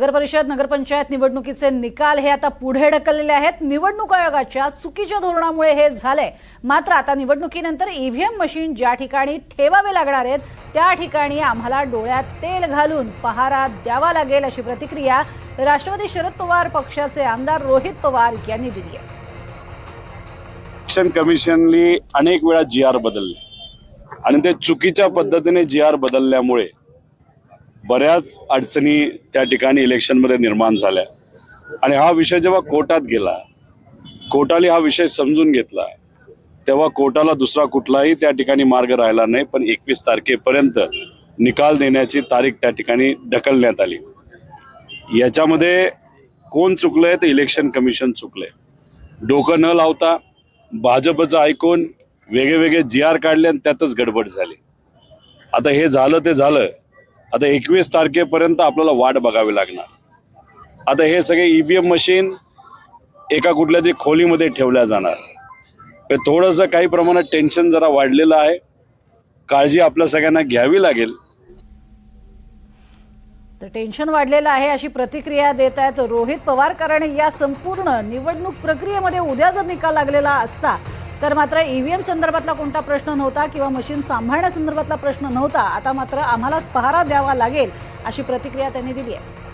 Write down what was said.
नगर परिषद नगरपंचायत निवडणुकीचे निकाल हे आता पुढे ढकललेले आहेत. निवडणूक आयोगाच्या चुकीच्या धोरणामुळे हे झालंय. मात्र आता निवडणुकीनंतर ईव्हीएम मशीन ज्या ठिकाणी ठेवावे लागणार आहेत त्या ठिकाणी आम्हाला डोळ्यात तेल घालून पहारा द्यावा लागेल अशी प्रतिक्रिया राष्ट्रवादी शरद पवार पक्षाचे आमदार रोहित पवार यांनी दिली आहे. इलेक्शन कमिशननी अनेक वेळा जी आर बदलले. आणि ते चुकीच्या पद्धतीने जी आर बदलल्यामुळे बऱ्याच अडचणी त्या ठिकाणी इलेक्शनमध्ये निर्माण झाल्या. आणि हा विषय जेव्हा कोर्टात गेला कोर्टाने हा विषय समजून घेतला तेव्हा कोर्टाला दुसरा कुठलाही त्या ठिकाणी मार्ग राहिला नाही पण एकवीस तारखेपर्यंत निकाल देण्याची तारीख त्या ठिकाणी ढकलण्यात आली. याच्यामध्ये कोण चुकलंय? तर इलेक्शन कमिशन चुकलंय. डोकं न लावता भाजपचं ऐकून वेगळे वेगळे जी आर काढले आणि त्यातच गडबड झाली. आता हे झालं ते झालं आता एकवीस तारखेपर्यंत आपल्याला वाट बघावी लागणार. आता हे सगळे ईव्हीएम मशीन एका कुठल्या तरी खोलीमध्ये ठेवल्या जाणार. थोडंसं काही प्रमाणात टेन्शन जरा वाढलेलं आहे. काळजी आपल्या सगळ्यांना घ्यावी लागेल. तर टेन्शन वाढलेलं आहे अशी प्रतिक्रिया देत आहेत रोहित पवार कारण या संपूर्ण निवडणूक प्रक्रियेमध्ये उद्या जर निकाल लागलेला असता तर मात्र ईव्हीएम संदर्भातला कोणता प्रश्न नव्हता किंवा मशीन सांभाळण्यासंदर्भातला प्रश्न नव्हता आता मात्र आम्हालाच पहारा द्यावा लागेल अशी प्रतिक्रिया त्यांनी दिली आहे.